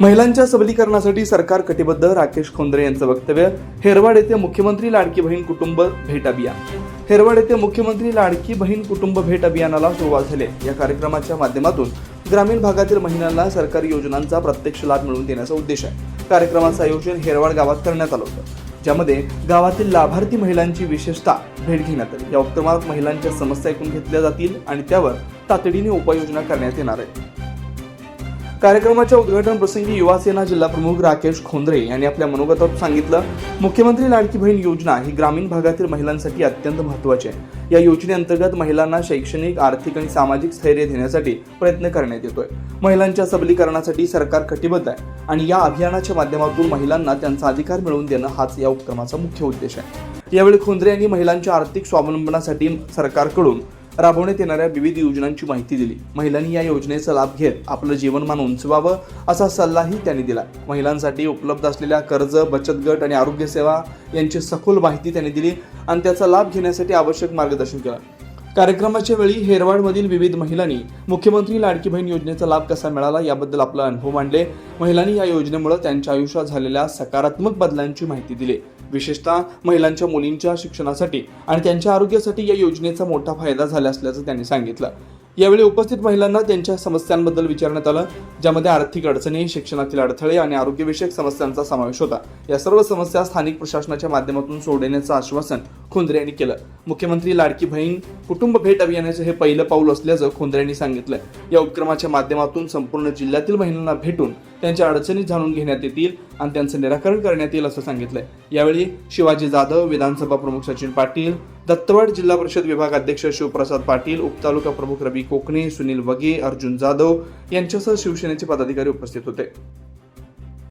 महिलांच्या सबलीकरणासाठी सरकार कटिबद्ध. राकेश खोंद्रे यांचं वक्तव्य. हेरवाड येथे मुख्यमंत्री लाडकी बहीण कुटुंब भेट अभियान. हेरवाड येथे मुख्यमंत्री लाडकी बहीण कुटुंब भेट अभियानाला सुरुवात झाली. या कार्यक्रमाच्या माध्यमातून ग्रामीण भागातील महिलांना सरकारी योजनांचा प्रत्यक्ष लाभ मिळवून देण्याचा उद्देश आहे. कार्यक्रमाचं आयोजन हेरवाड गावात करण्यात आलं होतं. ज्यामध्ये गावातील लाभार्थी महिलांची विशेषतः भेट घेण्यात आली. या उपक्रमात महिलांच्या समस्या ऐकून घेतल्या जातील आणि त्यावर तातडीने उपाययोजना करण्यात येणार आहे. कार्यक्रमाच्या उद्घाटन प्रसंगी युवासेना जिल्हा प्रमुख राकेश खोंद्रे यांनी आपल्या मनोगतात सांगितलं मुख्यमंत्री लाडकी बहीण योजना ही ग्रामीण भागातील महिलांसाठी अत्यंत महत्त्वाची आहे. या योजनेअंतर्गत महिलांना शैक्षणिक आर्थिक आणि सामाजिक स्थैर्य देण्यासाठी प्रयत्न करण्यात येतोय. महिलांच्या सबलीकरणासाठी सरकार कटिबद्ध आहे आणि या अभियानाच्या माध्यमातून महिलांना त्यांचा अधिकार मिळवून देणं हाच या उपक्रमाचा मुख्य उद्देश आहे. यावेळी खोंद्रे यांनी महिलांच्या आर्थिक स्वावलंबनासाठी सरकारकडून राबवण्यात येणाऱ्या विविध योजनांची माहिती दिली. महिलांनी या योजनेचा लाभ घेत आपलं जीवनमान उंचवावं असा सल्लाही त्यांनी दिला. महिलांसाठी उपलब्ध असलेल्या कर्ज बचत गट आणि आरोग्य सेवा यांची सखोल माहिती त्यांनी दिली आणि त्याचा लाभ घेण्यासाठी आवश्यक मार्गदर्शन केलं. कार्यक्रमाच्या वेळी हेरवाडमधील विविध महिलांनी मुख्यमंत्री लाडकी बहीण योजनेचा लाभ कसा मिळाला याबद्दल आपला अनुभव मांडले. महिलांनी या योजनेमुळे त्यांच्या आयुष्यात झालेल्या सकारात्मक बदलांची माहिती दिली. विशेषतः महिलांच्या मुलींच्या शिक्षणासाठी आणि त्यांच्या आरोग्यासाठी या योजनेचा मोठा फायदा झाला असल्याचं त्यांनी सांगितलं. यावेळी उपस्थित महिलांना त्यांच्या समस्यांबद्दल विचारण्यात आलं ज्यामध्ये आर्थिक अडचणी शिक्षणातील अडथळे आणि आरोग्यविषयक समस्यांचा समावेश होता. या सर्व समस्या स्थानिक प्रशासनाच्या माध्यमातून सोडवण्याचं आश्वासन खुंद्रे यांनी केलं. मुख्यमंत्री लाडकी बहीण कुटुंब भेट अभियानाचं हे पहिलं पाऊल असल्याचं खुंद्रे यांनी सांगितलं. या उपक्रमाच्या माध्यमातून संपूर्ण जिल्ह्यातील महिलांना भेटून त्यांच्या अडचणी जाणून घेण्यात येतील आणि त्यांचं निराकरण करण्यात येईल असं सांगितलंय. यावेळी शिवाजी जाधव विधानसभा प्रमुख सचिन पाटील दत्तवाड जिल्हा परिषद विभाग अध्यक्ष शिवप्रसाद पाटील उपतालुका प्रमुख रवी कोकणे सुनील वगे अर्जुन जाधव यांच्यासह शिवसेनेचे पदाधिकारी उपस्थित होते.